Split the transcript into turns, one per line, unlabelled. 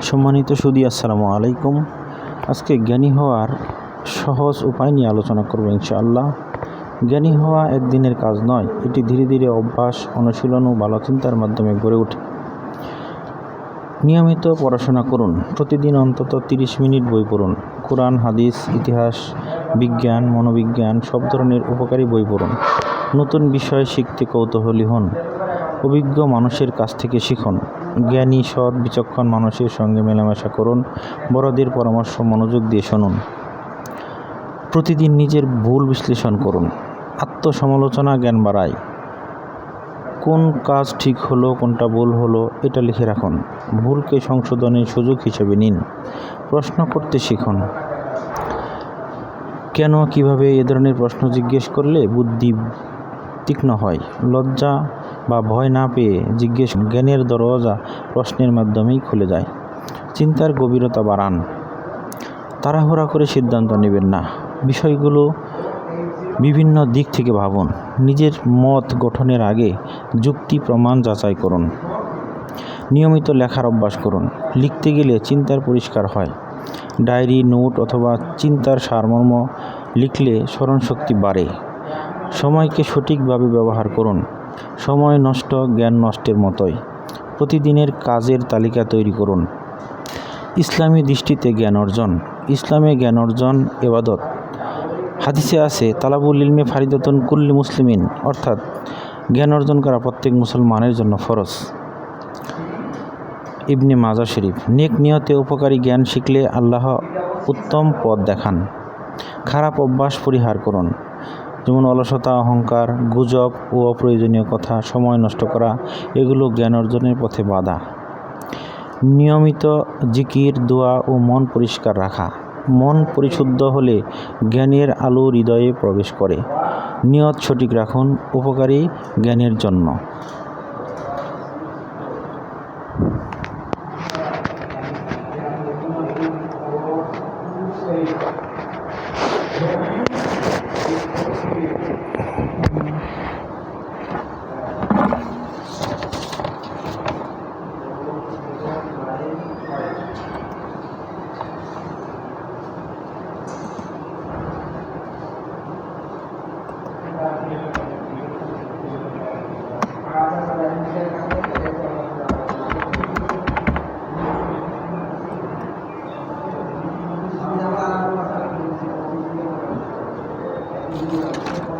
সম্মানিত সুদী, আসসালামু আলাইকুম। আজকে জ্ঞানী হওয়ার সহজ উপায় নিয়ে আলোচনা করব ইনশাআল্লাহ। জ্ঞানী হওয়া একদিনের কাজ নয়, এটি ধীরে ধীরে অভ্যাস, অনুশীলন ও ভালো চিন্তার মাধ্যমে গড়ে ওঠে। নিয়মিত পড়াশোনা করুন, প্রতিদিন অন্তত তিরিশ মিনিট বই পড়ুন, কোরআন, হাদিস, ইতিহাস, বিজ্ঞান, মনোবিজ্ঞান, সব ধরনের উপকারী বই পড়ুন। নতুন বিষয় শিখতে কৌতূহলী হন, অভিজ্ঞ মানুষের কাছ থেকে শিখুন। জ্ঞানী, সৎ, বিচক্ষণ মানুষের সঙ্গে মেলামেশা করুন, বড়দের পরামর্শ, মনোযোগ দিয়ে শুনুন। প্রতিদিন নিজের ভুল বিশ্লেষণ করুন। আত্মসমালোচনা জ্ঞান বাড়ায়। কোন কাজ ঠিক হলো, কোনটা ভুল হলো, এটা লিখে রাখুন। ভুলকে সংশোধনের সুযোগ হিসেবে নিন। প্রশ্ন করতে শিখুন। কেন, কীভাবে এ ধরনের প্রশ্ন জিজ্ঞেস করলে বুদ্ধি তীক্ষ্ণ হয়? লজ্জা বা ভয় না পেয়ে জিজ্ঞেস জ্ঞানের দরজা প্রশ্নের মাধ্যমেই খুলে যায়। চিন্তার গভীরতা বাড়ান। তাড়াহুড়া করে সিদ্ধান্ত নেবেন না। বিষয়গুলো বিভিন্ন দিক থেকে ভাবুন। নিজের মত গঠনের আগে যুক্তি প্রমাণ যাচাই করুন। নিয়মিত লেখার অভ্যাস করুন। লিখতে গেলে চিন্তার পরিষ্কার হয়। ডায়েরি, নোট অথবা চিন্তার সারমর্ম লিখলে স্মরণশক্তি বাড়ে। সময়কে সঠিকভাবে ব্যবহার করুন। সময় নষ্ট, জ্ঞান নষ্টের মতোই। প্রতিদিনের কাজের তালিকা তৈরি করুন। ইসলামী দৃষ্টিতে জ্ঞান অর্জন। ইসলামে জ্ঞান অর্জন, এবাদত। হাদিসে আছে, তালাবুল ইলমে ফারিদাতুন কুল্লি মুসলিমিন, অর্থাৎ জ্ঞান অর্জন করা প্রত্যেক মুসলমানের জন্য ফরজ। ইবনে মাজা শরীফ, নেক নিয়তে উপকারী জ্ঞান শিখলে আল্লাহ উত্তম পথ দেখান। খারাপ অভ্যাস পরিহার করুন। যেমন অলসতা, অহংকার, গুজব ও অপ্রয়োজনীয় কথা, সময় নষ্ট করা, এগুলো জ্ঞান অর্জনের পথে বাধা। নিয়মিত জিকির, দোয়া ও মন পরিষ্কার রাখা। মন পরিশুদ্ধ হলে জ্ঞানের আলো হৃদয়ে প্রবেশ করে। নিয়ত সঠিক রাখুন, উপকারী জ্ঞানের জন্য। Thank you. Gracias.